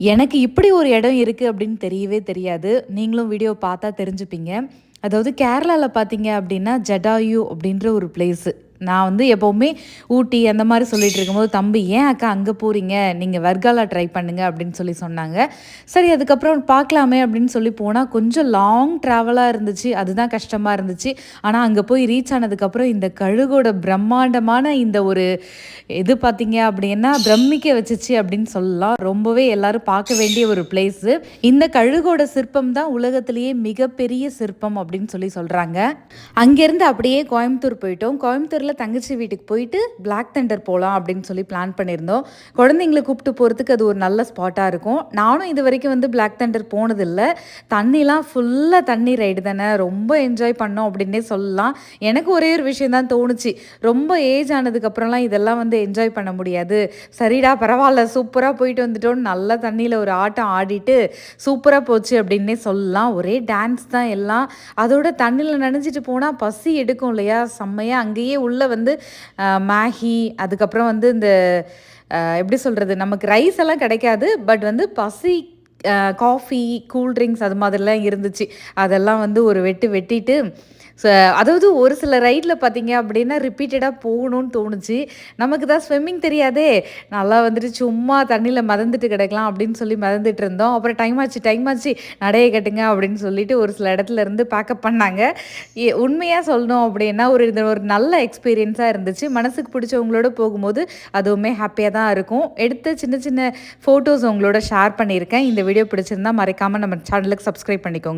எனக்கு இப்படி ஒரு இடம் இருக்குது அப்படின்னு தெரியவே தெரியாது. நீங்களும் வீடியோ பார்த்தா தெரிஞ்சுப்பீங்க. அதாவது கேரளாவில் பார்த்தீங்க அப்படின்னா ஜடாயு அப்படின்ற ஒரு பிளேஸு நான் வந்து எப்போவுமே ஊட்டி அந்த மாதிரி சொல்லிட்டு இருக்கும்போது தம்பி ஏன் அக்கா அங்கே போகிறீங்க நீங்கள் வர்காலா ட்ரை பண்ணுங்க அப்படின்னு சொல்லி சொன்னாங்க. சரி அதுக்கப்புறம் பார்க்கலாமே அப்படின்னு சொல்லி போனால் கொஞ்சம் லாங் ட்ராவலாக இருந்துச்சு. அதுதான் கஷ்டமாக இருந்துச்சு. ஆனால் அங்கே போய் ரீச் ஆனதுக்கப்புறம் இந்த கழுகோட பிரம்மாண்டமான இந்த ஒரு இது பார்த்தீங்க அப்படின்னா பிரமிக்க வச்சுச்சு அப்படின்னு சொல்லலாம். ரொம்பவே எல்லாரும் பார்க்க வேண்டிய ஒரு பிளேஸு இந்த கழுகோட சிற்பம் தான் உலகத்திலேயே மிகப்பெரிய சிற்பம் அப்படின்னு சொல்லி சொல்கிறாங்க அங்கேருந்து அப்படியே கோயம்புத்தூர் போயிட்டோம். கோயம்புத்தூரில் தங்கச்சி வீட்டுக்கு போயிட்டு பிளாக் தண்டர் போகலாம் அப்படின்னு சொல்லி பிளான் பண்ணியிருந்தோம். குழந்தைங்களை கூப்பிட்டு போகிறதுக்கு அது ஒரு நல்ல ஸ்பாட்டாக இருக்கும். நானும் இது வரைக்கும் வந்து பிளாக் தண்டர் போனதில்லை. தண்ணிலாம் ஃபுல்லாக தண்ணி ரைடு தானே. ரொம்ப என்ஜாய் பண்ணோம் அப்படின்னே சொல்லலாம். எனக்கு ஒரே ஒரு விஷயம் தான் தோணுச்சு. ரொம்ப ஏஜ் ஆனதுக்கப்புறம்லாம் இதெல்லாம் வந்து என்ஜாய் பண்ண முடியாது. சரிடா பரவாயில்ல சூப்பராக போயிட்டு வந்துட்டோம் நல்லா தண்ணியில் ஒரு ஆட்டம் ஆடிட்டு சூப்பராக போச்சு அப்படின்னே சொல்லலாம். ஒரே டான்ஸ் தான் எல்லாம். அதோட தண்ணியில் நினைஞ்சிட்டு போனால் பசி எடுக்கும் இல்லையா? செம்மையாக அங்கேயே உள்ள வந்து மேகி அதுக்கப்புறம் வந்து இந்த எப்படி சொல்கிறது நமக்கு ரைஸ் எல்லாம் கிடைக்காது பட் வந்து பசி காஃபி கூல்ட்ரிங்க்ஸ் அது மாதிரிலாம் இருந்துச்சு. அதெல்லாம் வந்து ஒரு வெட்டு வெட்டிட்டு ஸோ அதாவது ஒரு சில ரைடில் பார்த்தீங்க அப்படின்னா ரிப்பீட்டடாக போகணும்னு தோணுச்சு. நமக்கு தான் ஸ்விம்மிங் தெரியாதே. நல்லா வந்துட்டு சும்மா தண்ணியில் மதந்துட்டு கிடக்கலாம் அப்படின்னு சொல்லி மதந்துட்டு இருந்தோம். அப்புறம் டைம் ஆச்சு டைம் ஆச்சு. நடைய கட்டுங்க அப்படின்னு சொல்லிட்டு ஒரு சில இடத்துல இருந்து பேக்கப் பண்ணாங்க. ஏ- உண்மையாக சொல்லணும் அப்படின்னா ஒரு இது ஒரு நல்ல எக்ஸ்பீரியன்ஸாக இருந்துச்சு. மனசுக்கு பிடிச்சவங்களோட போகும்போது அதுவுமே ஹாப்பியாக தான் இருக்கும். எடுத்த சின்ன சின்ன ஃபோட்டோஸ் உங்களோட ஷேர் பண்ணியிருக்கேன். இந்த வீடியோ பிடிச்சிருந்தா மறைக்காமல் நம்ம சேனலுக்கு சப்ஸ்கிரைப் பண்ணிக்கோங்க.